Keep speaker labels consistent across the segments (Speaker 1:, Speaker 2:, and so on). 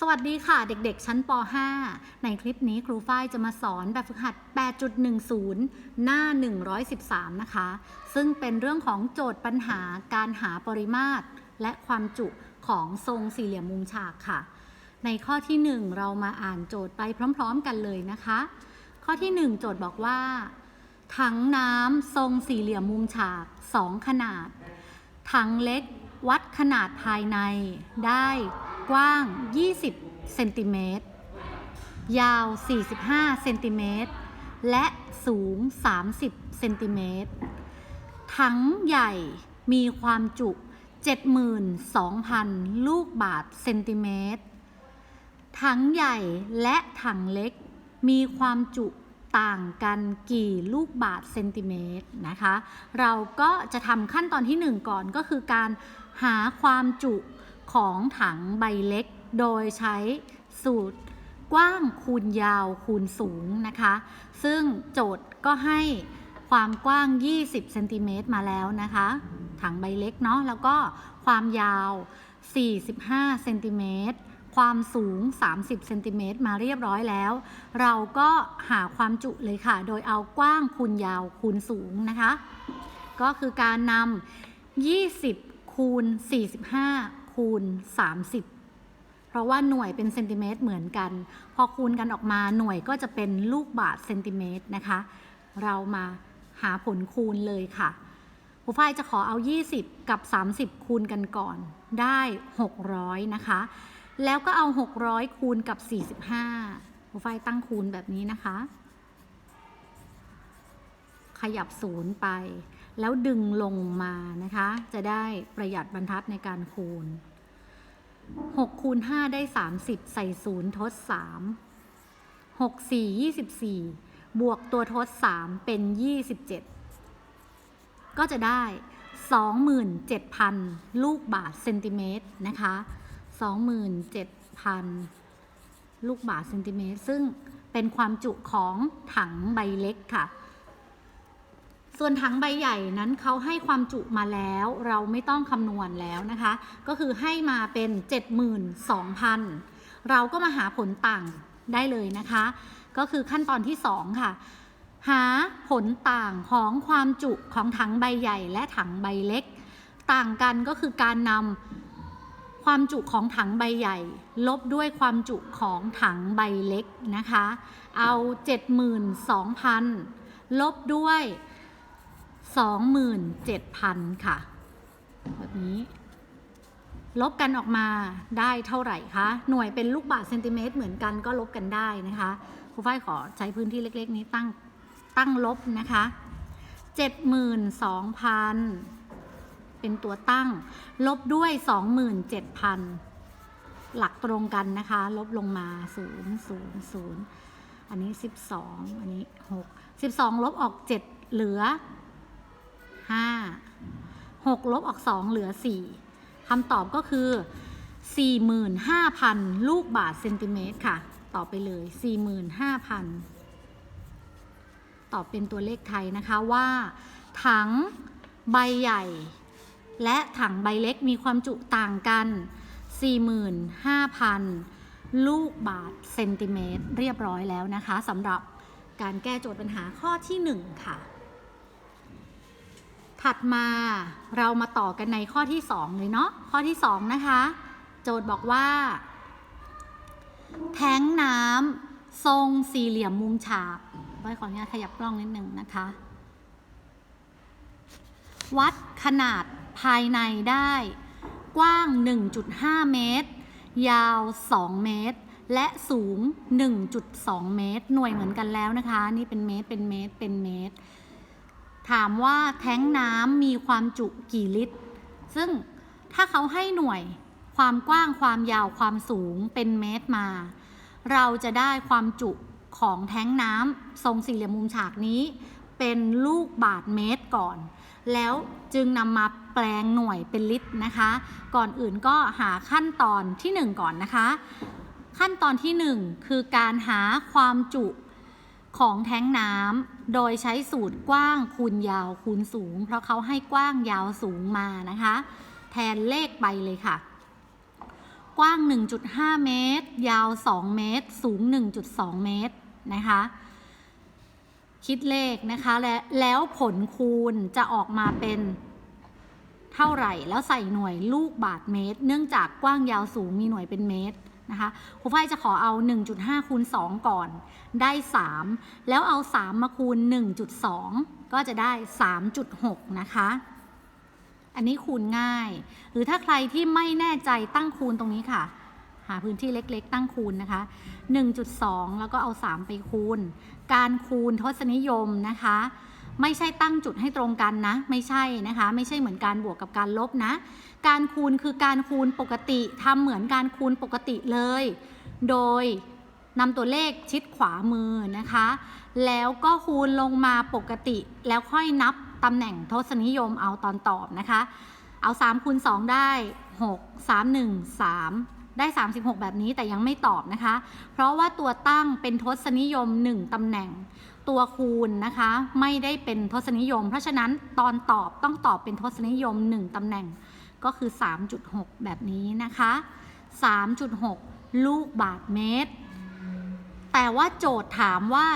Speaker 1: สวัสดีค่ะเด็กๆ ชั้นป .5 ในคลิปนี้ครูฝ้ายจะมาสอนแบบฝึกหัด 8.10 หน้า 113 นะคะ ซึ่งเป็นเรื่องของโจทย์ปัญหาการหาปริมาตร และความจุของทรงสี่เหลี่ยมมุมฉากค่ะ ในข้อที่ 1 เรามาอ่านโจทย์ไปพร้อม ๆ กันเลยนะคะ ข้อที่ 1 โจทย์บอกว่า ถังน้ำทรงสี่เหลี่ยมมุมฉาก 2 ขนาด ถังเล็กวัดขนาดภายในได้ กว้าง 20 เซนติเมตร ยาว 45 เซนติเมตร และสูง 30 เซนติเมตร ถังใหญ่มีความจุ72,000 ลูกบาทเซนติเมตร ถังใหญ่และถังเล็ก มีความจุต่างกันกี่ลูกบาทเซนติเมตรนะคะ เราก็จะทำขั้นตอนที่ 1 ก่อนก็คือการหาความจุ ของถังใบเล็ก โดยใช้สูตรกว้างคูณยาวคูณสูงนะคะ ซึ่งโจทย์ก็ให้ความกว้าง 20 เซนติเมตรมาแล้วนะคะ ถังใบเล็กเนาะ แล้วก็ความยาว 45 เซนติเมตร ความสูง 30 เซนติเมตรมาเรียบร้อยแล้ว เราก็หาความจุเลยค่ะ โดยเอากว้างคูณยาวคูณสูงนะคะ ก็คือการนำ20 คูณ 45 คูณ 30 เพราะว่าหน่วยเป็นเซนติเมตรเหมือนกัน พอคูณกันออกมาหน่วยก็จะเป็นลูกบาทเซนติเมตรนะคะ เรามาหาผลคูณเลยค่ะครูฝ้ายจะขอเอา 20 กับ 30 คูณกันก่อนได้ 600 นะคะ แล้วก็เอา 600 คูณกับ 45ครูฝ้ายตั้งคูณแบบนี้นะคะ ขยับศูนย์ไป แล้วดึงลงมานะคะ จะได้ประหยัดบรรทัดในการคูณ6คูณ5ได้ 30 ใส่ศูนย์ทด 3 6 4 24 บวกตัวทด 3 เป็น 27 ก็จะได้ 27,000 ลูกบาทเซนติเมตรนะคะ 27,000 ลูกบาทเซนติเมตร ซึ่งเป็นความจุของถังใบเล็กค่ะ ส่วนถังใบใหญ่นั้นเขาให้ความจุมาแล้ว เราไม่ต้องคำนวณแล้วนะคะ ก็คือให้มาเป็น 72,000 เราก็มาหาผลต่างได้เลยนะคะ ก็คือขั้นตอนที่ 2 ค่ะ หาผลต่างของความจุของถังใบใหญ่และถังใบเล็ก ต่างกันก็คือการนำความจุของถังใบใหญ่ ลบด้วยความจุของถังใบเล็กนะคะ เอา 72,000 ลบด้วย 27,000 ค่ะ แบบนี้ ลบกันออกมาได้เท่าไหร่คะ หน่วยเป็นลูกบาศก์เซนติเมตรเหมือนกันก็ลบกันได้นะคะครูฝ้ายขอใช้พื้นที่เล็ก ๆ นี้ตั้งตั้งลบนะคะ 72,000 เป็นตัวตั้ง ลบด้วย 27,000 หลักตรงกันนะคะ ลบลงมา 0 0 0 อันนี้ 12 อันนี้ 6 12 ลบออก 7 เหลือ ห้าหกลบออกสองเหลือสี่คำตอบก็คือ 45,000 ลูกบาทเซนติเมตรค่ะตอบไปเลย 45,000 ตอบเป็นตัวเลขไทยนะคะว่า ถังใบใหญ่ และถังใบเล็กมีความจุต่างกัน 45,000 ลูกบาทเซนติเมตร เรียบร้อยแล้วนะคะสำหรับการแก้โจทย์ปัญหาข้อที่ 1 ค่ะ ถัดมาเรามาต่อกันในข้อที่ 2 เลยเนาะข้อที่ 2 นะคะ โจทย์บอกว่า แท้งน้ำทรงสี่เหลี่ยมมุมฉากไว้ขออนุญาตขยับกล้องนิดหนึ่งนะคะ วัดขนาดภายในได้กว้าง 1.5 เมตร ยาว 2 เมตร และสูง 1.2 เมตร หน่วยเหมือนกันแล้วนะคะ นี่เป็นเมตรเป็นเมตรเป็นเมตร ถามว่าแท้งน้ำมีความจุกี่ลิตร ซึ่งถ้าเขาให้หน่วยความกว้างความยาวความสูงเป็นเมตรมา เราจะได้ความจุของแท้งน้ำทรงสี่เหลี่ยมมุมฉากนี้ เป็นลูกบาทเมตรก่อน แล้วจึงนำมาแปลงหน่วยเป็นลิตรนะคะ ก่อนอื่นก็หาขั้นตอนที่ 1 ก่อนนะคะ ขั้นตอนที่ 1 คือการหาความจุ ของแท้งน้ำโดยใช้สูตรกว้างคูณยาวคูณสูง เพราะเขาให้กว้างยาวสูงมานะคะ แทนเลขไปเลยค่ะ กว้าง 1.5 เมตร ยาว 2 เมตร สูง 1.2 เมตรนะคะ คิดเลขนะคะและแล้วผลคูณจะออกมาเป็นเท่าไหร่ แล้วใส่หน่วยลูกบาทเมตร เนื่องจากกว้างยาวสูงมีหน่วยเป็นเมตร นะคะครูฝ้ายจะขอเอา 1.5คูณ2 ก่อน ได้ 3 แล้วเอา 3 มาคูณ 1.2 ก็จะได้ 3.6 นะคะ อันนี้คูณง่าย หรือถ้าใครที่ไม่แน่ใจตั้งคูณตรงนี้ค่ะ หาพื้นที่เล็กๆ ตั้งคูณนะคะ 1.2 แล้วก็เอา 3 ไปคูณ การคูณทศนิยมนะคะ ไม่ใช่ตั้งจุดให้ตรงกันนะ ไม่ใช่นะคะ ไม่ใช่เหมือนการบวกกับการลบนะ การคูณคือการคูณปกติทำเหมือนการคูณปกติเลย โดยนำตัวเลขชิดขวามือนะคะ แล้วก็คูณลงมาปกติ แล้วค่อยนับตำแหน่งทศนิยมเอาตอนตอบนะคะ เอา3คูณ2ได้ 6 3 1 3 ได้ 36 แบบนี้แต่ยังไม่ตอบนะคะ เพราะว่าตัวตั้งเป็นทศนิยม 1ตำแหน่ง ตัวคูณนะคะ ไม่ได้เป็นทศนิยม เพราะฉะนั้นตอนตอบต้องตอบเป็นทศนิยม 1 ตำแหน่งก็คือ 3.6 แบบนี้นะคะ 3.6 ลูกบาทเมตร แต่ว่าโจทย์ถามว่า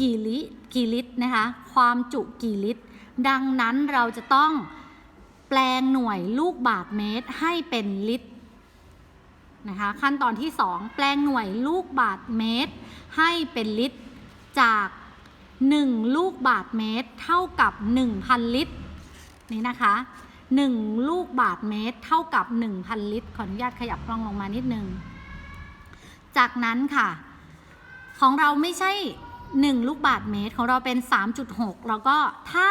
Speaker 1: กี่ลิกี่ลิตรนะคะ ความจุกี่ลิตร ดังนั้นเราจะต้องแปลงหน่วยลูกบาทเมตรให้เป็นลิตรนะคะขั้นตอนที่ 2 แปลงหน่วยลูกบาทเมตร ให้เป็นลิตร จาก 1 ลูกบาทเมตร เท่ากับ 1,000 ลิตร นี่นะคะ 1 ลูกบาทเมตร เท่ากับ 1,000 ลิตร ขออนุญาตขยับกล้องลงมานิดนึง จากนั้นค่ะ ของเราไม่ใช่ 1 ลูกบาทเมตร ของเราเป็น 3.6 แล้วก็ถ้า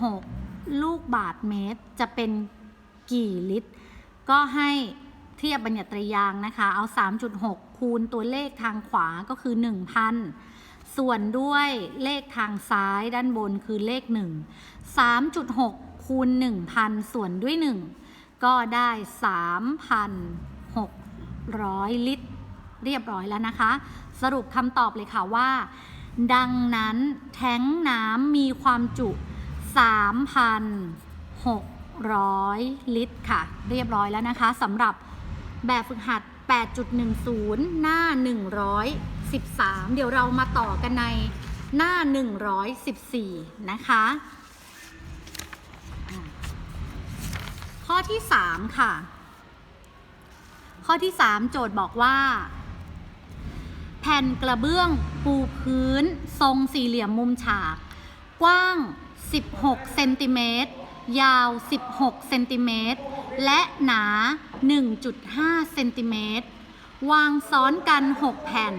Speaker 1: 3.6 ลูกบาทเมตร จะเป็นกี่ลิตร ก็ให้เทียบบัญญัติยางนะคะ เอา 3.6 คูณตัวเลขทางขวาก็คือ 1,000 ส่วนด้วยเลขทางซ้ายด้านบนคือเลข 1 3.6 คูณ 1,000 ส่วนด้วย 1 ก็ได้ 3,600 ลิตร เรียบร้อยแล้วนะคะ สรุปคำตอบเลยค่ะว่า ดังนั้นแท้งน้ำมีความจุ 3,600 ลิตรค่ะ เรียบร้อยแล้วนะคะสำหรับแบบฝึกหัด 8.10 หน้า 113 เดี๋ยวเรามาต่อกันในหน้า 114 นะคะอ่าข้อที่ 3 ค่ะ ข้อที่ 3 โจทย์บอกว่า แผ่นกระเบื้องปูพื้น ทรงสี่เหลี่ยมมุมฉาก กว้าง 16 เซนติเมตร ยาว 16 เซนติเมตร และหนา 1.5 เซนติเมตร วางซ้อนกัน 6 แผ่น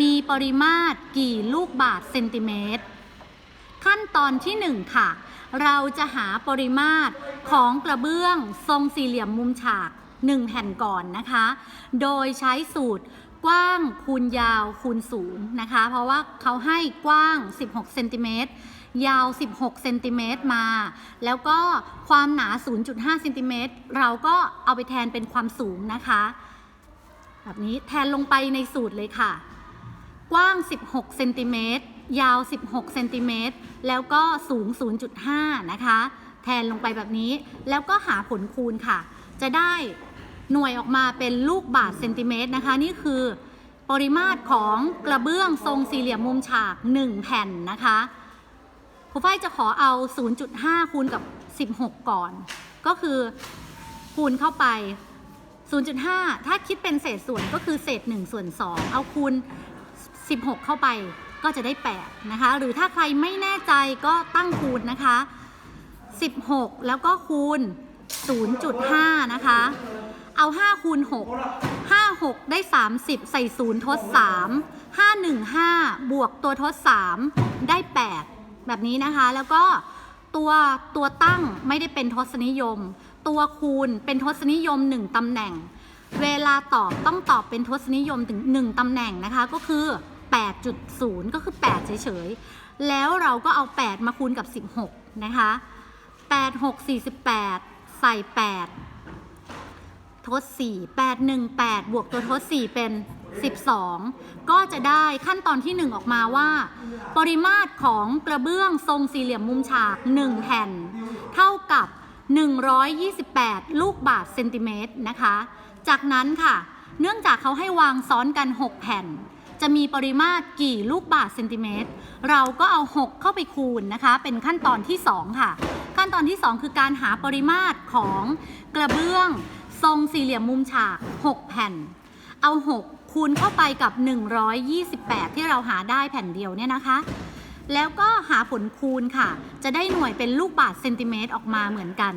Speaker 1: มีปริมาตรกี่ลูกบาทเซนติเมตร ขั้นตอนที่ 1 ค่ะ เราจะหาปริมาตรของกระเบื้องทรงสี่เหลี่ยมมุมฉาก 1 แผ่นก่อนนะคะ โดยใช้สูตรกว้างคูณยาวคูณสูงนะคะ เพราะว่าเขาให้กว้าง 16 เซนติเมตร ยาว 16 เซนติเมตรมา แล้วก็ความหนา 0.5 เซนติเมตร เราก็เอาไปแทนเป็นความสูงนะคะ แบบนี้แทนลงไปในสูตรเลยค่ะ กว้าง 16 เซนติเมตร ยาว 16 เซนติเมตร แล้วก็สูง 0.5 นะคะ แทนลงไปแบบนี้ แล้วก็หาผลคูณค่ะ จะได้หน่วยออกมาเป็นลูกบาทเซนติเมตรนะคะ นี่คือปริมาตรของกระเบื้องทรงสี่เหลี่ยมมุมฉาก 1 แผ่นนะคะครูฝ้ายจะขอเอา 0.5 คูณกับ 16 ก่อน ก็คือคูณเข้าไป 0.5 ถ้าคิดเป็นเศษส่วนก็คือเศษ 1 ส่วน 2 เอาคูณ 16 เข้าไปก็จะได้ 8 นะคะ หรือถ้าใครไม่แน่ใจก็ตั้งคูณนะคะ 16 แล้วก็คูณ 0.5 นะคะ เอา 5 คูณ 6 5 6 ได้ 30 ใส่ 0 ทด 3 515 บวกตัวทด 3 ได้ 8 แบบนี้นะคะ แล้วก็ตัวตัวตั้งไม่ได้เป็นทศนิยม ตัวคูณเป็นทศนิยม 1 ตำแหน่ง เวลาตอบต้องตอบเป็นทศนิยมถึง 1 ตำแหน่งนะคะก็คือ 8.0 ก็คือ 8 เฉยๆ แล้วเราก็เอา 8 มาคูณกับ 16 นะคะ 8 6 48 ใส่ 8 ทด 4 8 1 8 บวกตัวทด 4 เป็น 12 ก็จะได้ขั้นตอนที่ 1 ออกมาว่า ปริมาตรของกระเบื้องทรงสี่เหลี่ยมมุมฉาก 1 แผ่น เท่ากับ 128 ลูกบาศก์เซนติเมตรนะคะ จากนั้นค่ะ เนื่องจากเขาให้วางซ้อนกัน 6 แผ่น จะมีปริมาตรกี่ลูกบาศก์เซนติเมตร เราก็เอา 6 เข้าไปคูณนะคะ เป็นขั้นตอนที่ 2 ค่ะ ขั้นตอนที่ 2 คือการหาปริมาตรของกระเบื้องทรงสี่เหลี่ยมมุมฉาก 6 แผ่น เอา 6 คูณเข้าไปกับ 128 ที่เราหาได้แผ่นเดียวเนี่ยนะคะ แล้วก็หาผลคูณค่ะ จะได้หน่วยเป็นลูกบาศก์เซนติเมตรออกมาเหมือนกัน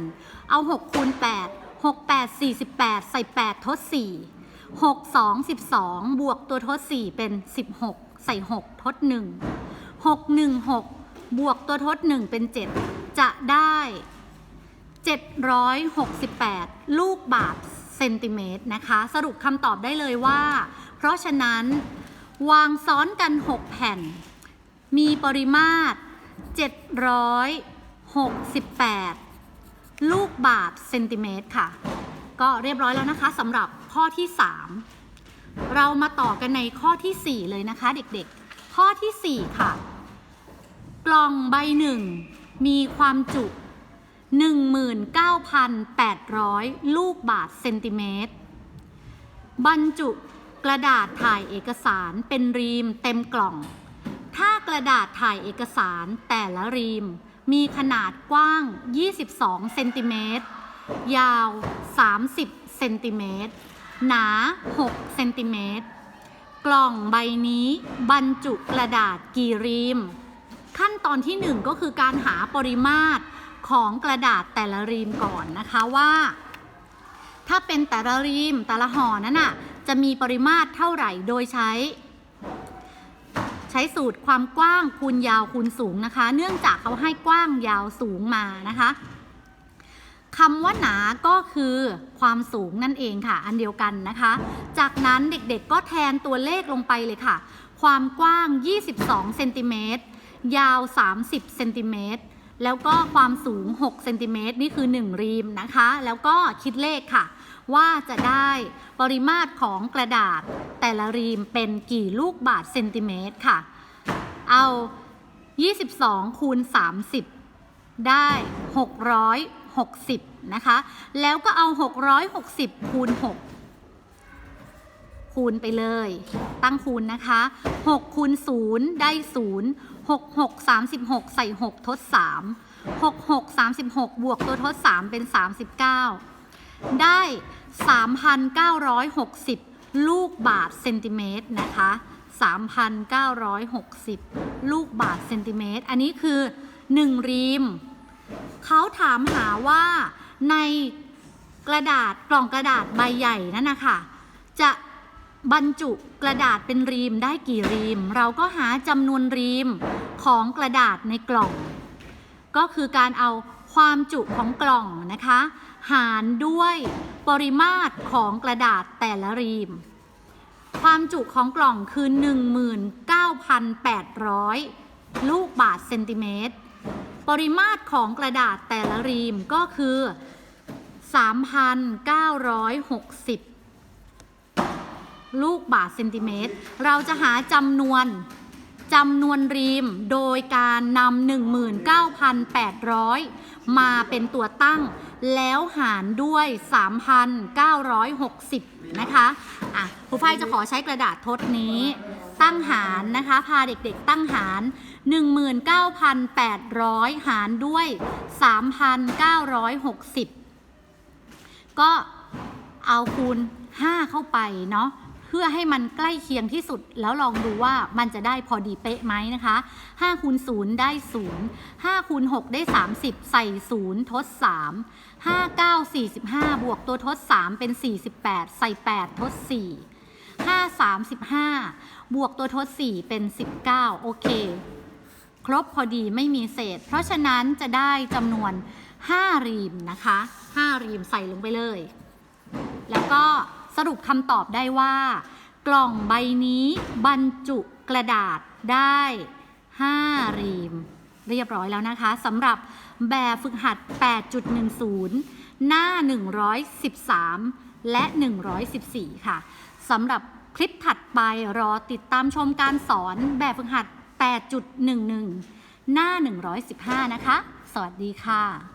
Speaker 1: เอา 6 คูณ 8 6 8 48 ใส่ 8 ทด 4 6 2 12 บวกตัวทด 4 เป็น 16 ใส่ 6 ทด 1 6 1 6 บวกตัวทด 1 เป็น 7 จะได้ 768 ลูกบาศก์เซนติเมตรนะคะ สรุปคำตอบได้เลยว่า เพราะฉะนั้น วางซ้อนกัน 6 แผ่น มีปริมาตร 768 ลูกบาศก์เซนติเมตรค่ะ ก็เรียบร้อยแล้วนะคะสำหรับข้อที่ 3 เรามาต่อกันในข้อที่ 4 เลยนะคะเด็กๆ ข้อที่ 4 ค่ะ กล่องใบหนึ่งมีความจุ19,800 ลูกบาศก์เซนติเมตร บรรจุกระดาษถ่ายเอกสารเป็นรีมเต็มกล่อง ถ้ากระดาษถ่ายเอกสารแต่ละรีม มีขนาดกว้าง 22 เซนติเมตร ยาว 30 เซนติเมตร หนา 6 เซนติเมตร กล่องใบนี้บรรจุกระดาษกี่รีมขั้นตอนที่ 1 ก็คือการหาปริมาตรของกระดาษแต่ละรีมก่อนนะคะว่า ถ้าเป็นแต่ละรีมแต่ละห่อนั้นน่ะจะมีปริมาตรเท่าไหร่โดยใช้ ใช้สูตรความกว้างคูณยาวคูณสูงนะคะ เนื่องจากเขาให้กว้างยาวสูงมานะคะ คำว่าหนาก็คือความสูงนั่นเองค่ะ อันเดียวกันนะคะ จากนั้นเด็กๆก็แทนตัวเลขลงไปเลยค่ะ ความกว้าง 22เซนติเมตรยาว 30เซนติเมตรแล้วก็ความสูง6เซนติเมตรนี่คือ 1 รีมนะคะ แล้วก็คิดเลขค่ะ ว่าจะได้ปริมาตรของกระดาษแต่ละรีมเป็นกี่ลูกบาศก์เซนติเมตรค่ะ เอา 22คูณ30 ได้ 60 นะคะ แล้วก็เอา 660 คูณ 6 คูณไปเลย ตั้งคูณนะคะ 6 คูณ 0 ได้ 0 6 6 36 ใส่ 6 ทด 3 6 6 36 บวกตัวทด 3 เป็น 39 ได้ 3,960 ลูกบาศก์เซนติเมตรนะคะ 3,960 ลูกบาศก์เซนติเมตร อันนี้คือ 1 รีม เขาถามหาว่าในกระดาษกล่องกระดาษใบใหญ่นั่นนะคะจะบรรจุกระดาษเป็นรีมได้กี่รีม เราก็หาจำนวนรีมของกระดาษในกล่อง ก็คือการเอาความจุของกล่องนะคะ หารด้วยปริมาตรของกระดาษแต่ละรีม ความจุของกล่องคือ 19,800 ลูกบาศก์เซนติเมตร ปริมาตรของกระดาษแต่ละรีมก็คือ 3,960 ลูกบาศก์เซนติเมตร เราจะหาจำนวนจำนวนรีมโดยการนำ19,800 มาเป็นตัวตั้ง แล้วหารด้วย 3,960 นะคะอะครูฝ้ายจะขอใช้กระดาษทดนี้ ตั้งหารนะคะ พาเด็กๆตั้งหาร 19,800 หารด้วย 3,960 ก็เอาคูณ 5 เข้าไปเนาะเพื่อให้มันใกล้เคียงที่สุด แล้วลองดูว่ามันจะได้พอดีเป๊ะไหมนะคะ5คูณ0ได้ 0 5คูณ6ได้ 30 ใส่ 0 ทด 3 5 9 45 บวกตัวทด 3 เป็น 48 ใส่ 8 ทด 4 5 35 บวกตัวทด 4 เป็น 19 โอเค ครบพอดีไม่มีเศษ เพราะฉะนั้นจะได้จำนวน 5 รีมนะคะ 5 รีมใส่ลงไปเลย แล้วก็สรุปคำตอบได้ว่า กล่องใบนี้บรรจุกระดาษได้ 5 รีม เรียบร้อยแล้วนะคะสำหรับแบบฝึกหัด 8.10 หน้า 113 และ 114 ค่ะสำหรับคลิปถัดไปรอติดตามชมการสอนแบบฝึกหัด 8.11 หน้า 115 นะคะ สวัสดีค่ะ